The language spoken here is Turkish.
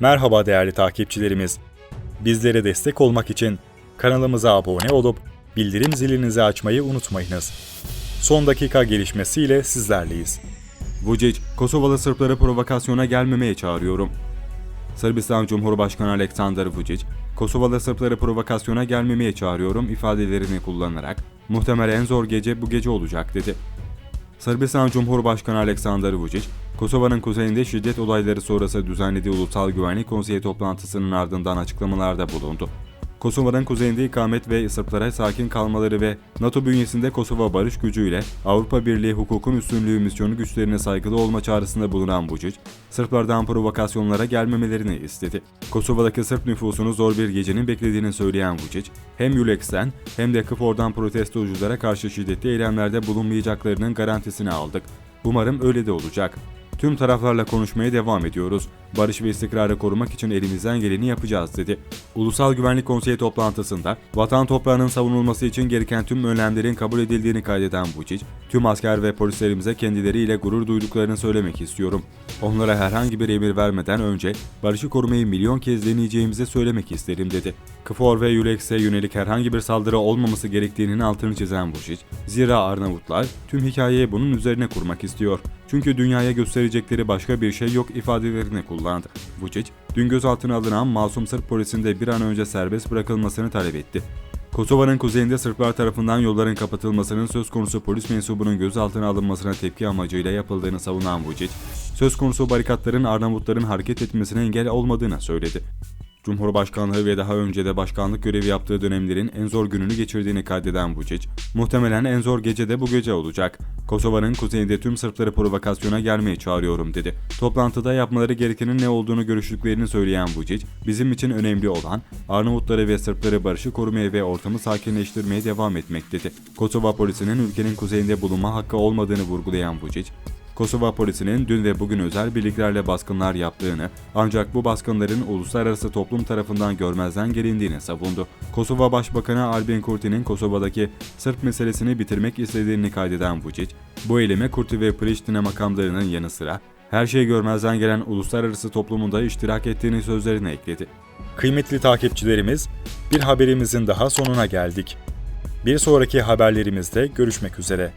Merhaba değerli takipçilerimiz. Bizlere destek olmak için kanalımıza abone olup bildirim zilinizi açmayı unutmayınız. Son dakika gelişmesiyle sizlerleyiz. Vučić, Kosovalı Sırpları provokasyona gelmemeye çağırıyorum. Sırbistan Cumhurbaşkanı Aleksandar Vučić, Kosovalı Sırpları provokasyona gelmemeye çağırıyorum ifadelerini kullanarak muhtemelen en zor gece bu gece olacak dedi. Sırbistan Cumhurbaşkanı Aleksandar Vučić, Kosova'nın kuzeyinde şiddet olayları sonrası düzenlediği Ulusal Güvenlik Konseyi toplantısının ardından açıklamalarda bulundu. Kosova'nın kuzeyinde ikamet ve Sırplara sakin kalmaları ve NATO bünyesinde Kosova barış gücüyle Avrupa Birliği hukukun üstünlüğü misyonu güçlerine saygılı olma çağrısında bulunan Vučić, Sırplardan provokasyonlara gelmemelerini istedi. Kosova'daki Sırp nüfusunu zor bir gecenin beklediğini söyleyen Vučić, hem Yulex'ten hem de KFOR'dan protestoculara karşı şiddetli eylemlerde bulunmayacaklarının garantisini aldık. Umarım öyle de olacak. Tüm taraflarla konuşmaya devam ediyoruz. Barış ve istikrarı korumak için elimizden geleni yapacağız dedi. Ulusal Güvenlik Konseyi toplantısında vatan toprağının savunulması için gereken tüm önlemlerin kabul edildiğini kaydeden Vučić, tüm asker ve polislerimize kendileriyle gurur duyduklarını söylemek istiyorum. Onlara herhangi bir emir vermeden önce barışı korumayı milyon kez deneyeceğimizi söylemek isterim dedi. KFOR ve Yulex'e yönelik herhangi bir saldırı olmaması gerektiğinin altını çizen Vučić, zira Arnavutlar tüm hikayeyi bunun üzerine kurmak istiyor. Çünkü dünyaya gösterecekleri başka bir şey yok ifadelerini kullandı. Vučić, dün gözaltına alınan masum Sırp polisinde bir an önce serbest bırakılmasını talep etti. Kosova'nın kuzeyinde Sırplar tarafından yolların kapatılmasının söz konusu polis mensubunun gözaltına alınmasına tepki amacıyla yapıldığını savunan Vučić, söz konusu barikatların Arnavutların hareket etmesine engel olmadığını söyledi. Cumhurbaşkanlığı ve daha önce de başkanlık görevi yaptığı dönemlerin en zor gününü geçirdiğini kaydeden Vučić, muhtemelen en zor gece de bu gece olacak. Kosova'nın kuzeyinde tüm Sırpları provokasyona gelmeye çağırıyorum dedi. Toplantıda yapmaları gerekenin ne olduğunu görüştüklerini söyleyen Vučić, bizim için önemli olan Arnavutları ve Sırpları barışı korumaya ve ortamı sakinleştirmeye devam etmek dedi. Kosova polisinin ülkenin kuzeyinde bulunma hakkı olmadığını vurgulayan Vučić, Kosova polisinin dün ve bugün özel birliklerle baskınlar yaptığını ancak bu baskınların uluslararası toplum tarafından görmezden gelindiğini savundu. Kosova Başbakanı Albin Kurti'nin Kosova'daki Sırp meselesini bitirmek istediğini kaydeden Vučić, bu eyleme Kurti ve Priştine makamlarının yanı sıra her şeyi görmezden gelen uluslararası toplumunda iştirak ettiğini sözlerine ekledi. Kıymetli takipçilerimiz, bir haberimizin daha sonuna geldik. Bir sonraki haberlerimizde görüşmek üzere.